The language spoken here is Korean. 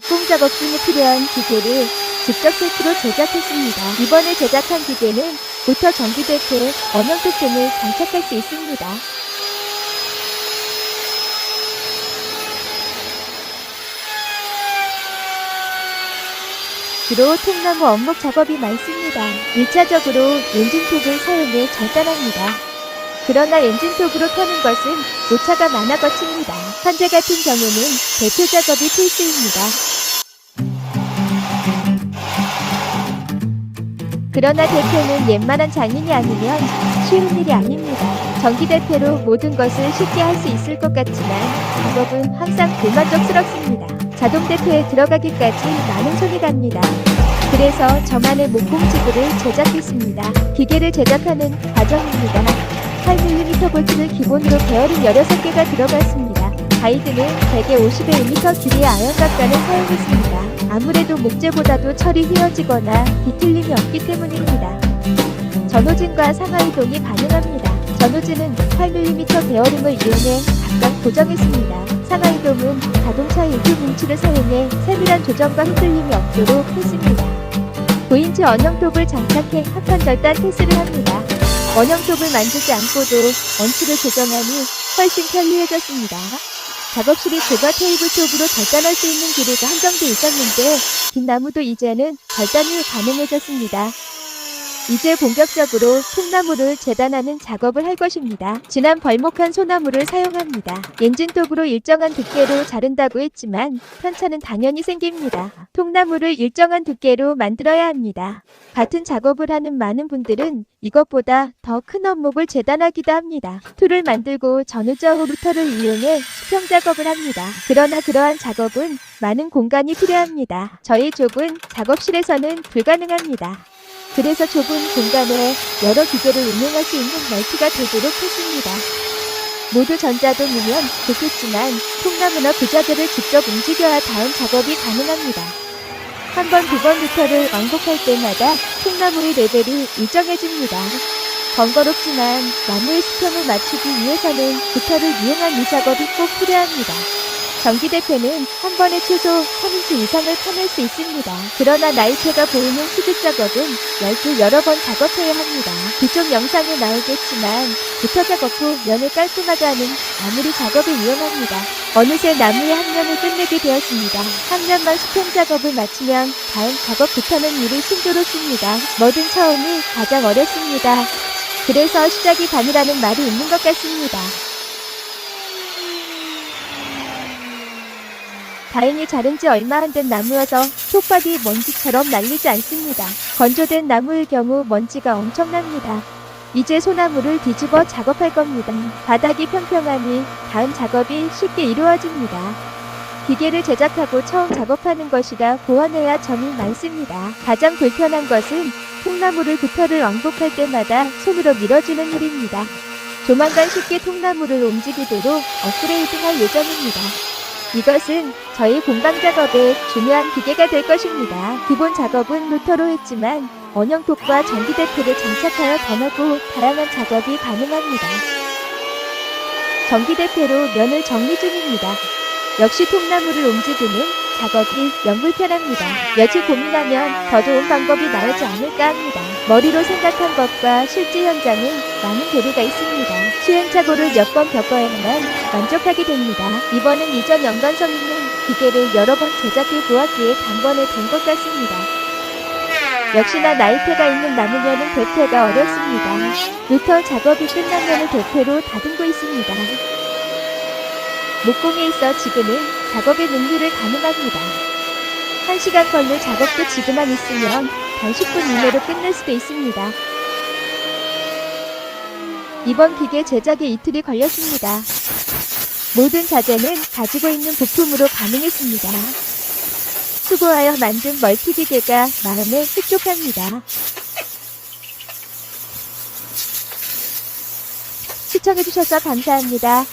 목공 작업 중에 필요한 기계를 직접 세트로 제작했습니다. 이번에 제작한 기계는 모터 전기대표에 원형톱 등을 장착할 수 있습니다. 주로 통나무 원목 작업이 많습니다. 1차적으로 엔진톱을 사용해 절단합니다. 그러나 엔진톱으로 터는 것은 오차가 많아 거칩니다. 현재 같은 경우는 대표 작업이 필수입니다. 그러나 대표는 웬만한 장인이 아니면 쉬운 일이 아닙니다. 전기 대표로 모든 것을 쉽게 할 수 있을 것 같지만 작업은 항상 불만족스럽습니다. 자동 대표에 들어가기까지 많은 손이 갑니다. 그래서 저만의 목공지구를 제작했습니다. 기계를 제작하는 과정입니다. 8mm 볼트를 기본으로 베어링 16개가 들어갔습니다. 가이드는 대개 50에 1m 길이의 아연각관을 사용했습니다. 아무래도 목재보다도 철이 휘어지거나 뒤틀림이 없기 때문입니다. 전호진과 상하이동이 가능합니다. 전호진은 8mm 베어링을 이용해 각각 고정했습니다. 상하이동은 자동차 일부 뭉치를 사용해 세밀한 조정과 흔들림이 없도록 했습니다. 9인치 원형톱을 장착해 합판 절단 테스트를 합니다. 원형톱을 만지지 않고도 원치를 조정하니 훨씬 편리해졌습니다. 작업실이 좁아 테이블톱으로 절단할 수 있는 길이가 한정돼 있었는데 긴 나무도 이제는 절단이 가능해졌습니다. 이제 본격적으로 통나무를 재단하는 작업을 할 것입니다. 진한 벌목한 소나무를 사용합니다. 엔진톱으로 일정한 두께로 자른다고 했지만 편차는 당연히 생깁니다. 통나무를 일정한 두께로 만들어야 합니다. 같은 작업을 하는 많은 분들은 이것보다 더큰 원목을 재단하기도 합니다. 툴을 만들고 전후좌우 루터를 이용해 수평 작업을 합니다. 그러나 그러한 작업은 많은 공간이 필요합니다. 저희 좁은 작업실에서는 불가능합니다. 그래서 좁은 공간에 여러 기계를 운용할 수 있는 멀티가 되도록 했습니다. 모두 전자동이면 좋겠지만 통나무나 부자재를 직접 움직여야 다음 작업이 가능합니다. 한 번, 두 번 루터를 왕복할 때마다 통나무의 레벨이 일정해집니다. 번거롭지만 나무의 수평을 맞추기 위해서는 루터를 이용한 이 작업이 꼭 필요합니다. 전기대표는 한 번에 최소 3인치 이상을 파낼 수 있습니다. 그러나 나이테가 보이는 수직 작업은 10개 여러 번 작업해야 합니다. 뒤쪽 영상에 나오겠지만 부터 작업 후 면을 깔끔하게 하는 마무리 작업을 이용합니다. 어느새 나무의 한 면을 끝내게 되었습니다. 한 면만 수평 작업을 마치면 다음 작업부터는 일이 순조롭습니다. 뭐든 처음이 가장 어렵습니다. 그래서 시작이 반이라는 말이 있는 것 같습니다. 다행히 자른 지 얼마 안 된 나무여서 촉박이 먼지처럼 날리지 않습니다. 건조된 나무의 경우 먼지가 엄청납니다. 이제 소나무를 뒤집어 작업할 겁니다. 바닥이 평평하니 다음 작업이 쉽게 이루어집니다. 기계를 제작하고 처음 작업하는 것이라 보완해야 점이 많습니다. 가장 불편한 것은 통나무를 부터를 왕복할 때마다 손으로 밀어주는 일입니다. 조만간 쉽게 통나무를 움직이도록 업그레이드할 예정입니다. 이것은 저희 공방 작업의 중요한 기계가 될 것입니다. 기본 작업은 루터로 했지만 원형톱과 전기대표를 장착하여 던하고 다양한 작업이 가능합니다. 전기대표로 면을 정리 중입니다. 역시 통나무를 움직이는 작업이 영 불편합니다. 며칠 고민하면 더 좋은 방법이 나오지 않을까 합니다. 머리로 생각한 것과 실제 현장은 많은 괴리가 있습니다. 시행착오를 몇 번 겪어야만 만족하게 됩니다. 이번엔 이전 연관성 있는 기계를 여러 번 제작해 보았기에 단번에 된 것 같습니다. 역시나 나이테가 있는 나무면은 대패가 어렵습니다. 루터 작업이 끝나면은 대패로 다듬고 있습니다. 목공에 있어 지금은 작업의 능률을 가능합니다. 1시간 걸릴 작업도 지금만 있으면 단 10분 이내로 끝낼 수도 있습니다. 이번 기계 제작에 이틀이 걸렸습니다. 모든 자재는 가지고 있는 부품으로 가능했습니다. 수고하여 만든 멀티 기계가 마음에 흡족합니다. 시청해주셔서 감사합니다.